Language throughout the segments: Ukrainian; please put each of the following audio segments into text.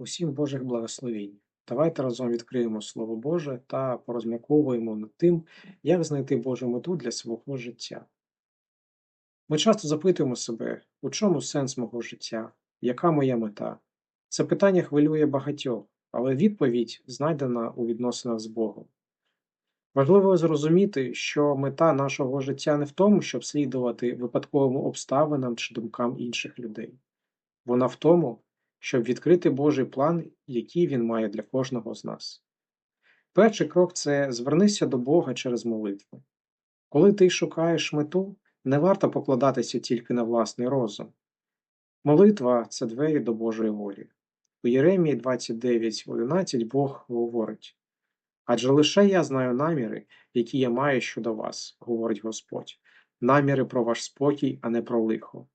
Усім Божих благословінь. Давайте разом відкриємо Слово Боже та порозмірковуємо над тим, як знайти Божу мету для свого життя. Ми часто запитуємо себе, у чому сенс мого життя, яка моя мета? Це питання хвилює багатьох, але відповідь знайдена у відносинах з Богом. Важливо зрозуміти, що мета нашого життя не в тому, щоб слідувати випадковим обставинам чи думкам інших людей. Вона в тому, щоб відкрити Божий план, який він має для кожного з нас. Перший крок це звернися до Бога через молитву. Коли ти шукаєш мету, не варто покладатися тільки на власний розум. Молитва це двері до Божої волі. У Єремії 29.11 Бог говорить Адже лише я знаю наміри, які я маю щодо вас, говорить Господь, наміри про ваш спокій, а не про лихо,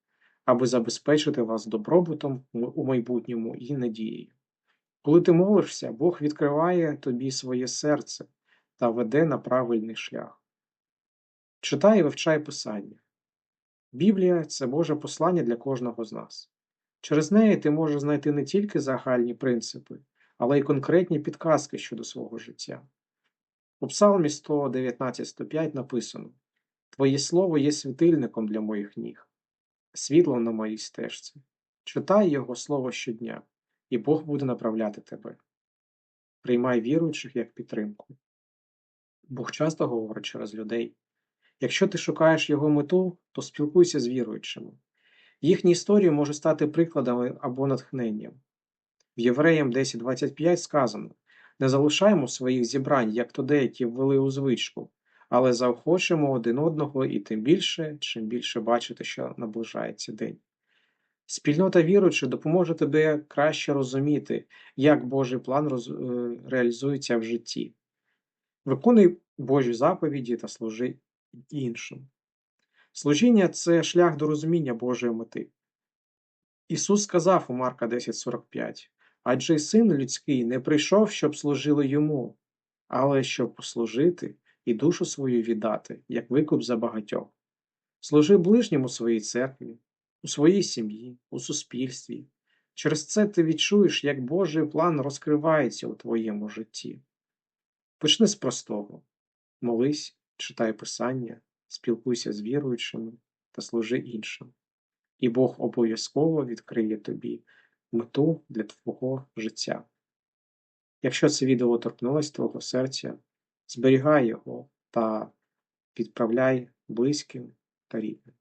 аби забезпечити вас добробутом у майбутньому і надією. Коли ти молишся, Бог відкриває тобі своє серце та веде на правильний шлях. Читай і вивчай Писання. Біблія це Боже послання для кожного з нас. Через неї ти можеш знайти не тільки загальні принципи, але й конкретні підказки щодо свого життя. У Псалмі 119.105 написано Твоє слово є світильником для моїх ніг, світлом на моїй стежці. Читай Його слово щодня, і Бог буде направляти тебе. Приймай віруючих як підтримку. Бог часто говорить через людей. Якщо ти шукаєш його мету, то спілкуйся з віруючими. Їхні історії можуть стати прикладами або натхненням. В Євреям 10.25 сказано не залишаємо своїх зібрань, як то деякі ввели у звичку, але заохочимо один одного і тим більше, чим більше бачите, що наближається день. Спільнота віруючих допоможе тобі краще розуміти, як Божий план роз... е, реалізується в житті. Виконуй Божі заповіді та служи іншим. Служіння це шлях до розуміння Божої мети. Ісус сказав у Марка 10:45 Адже син людський не прийшов, щоб служили йому, але щоб послужити і душу свою віддати, як викуп за багатьох. Служи ближньому своїй церкві, у своїй сім'ї, у суспільстві. Через це ти відчуєш, як Божий план розкривається у твоєму житті. Почни з простого молись, читай Писання, спілкуйся з віруючими та служи іншим. І Бог обов'язково відкриє тобі мету для твого життя. Якщо це відео торкнулось твого серця, зберігай його та відправляй близьким та рідним.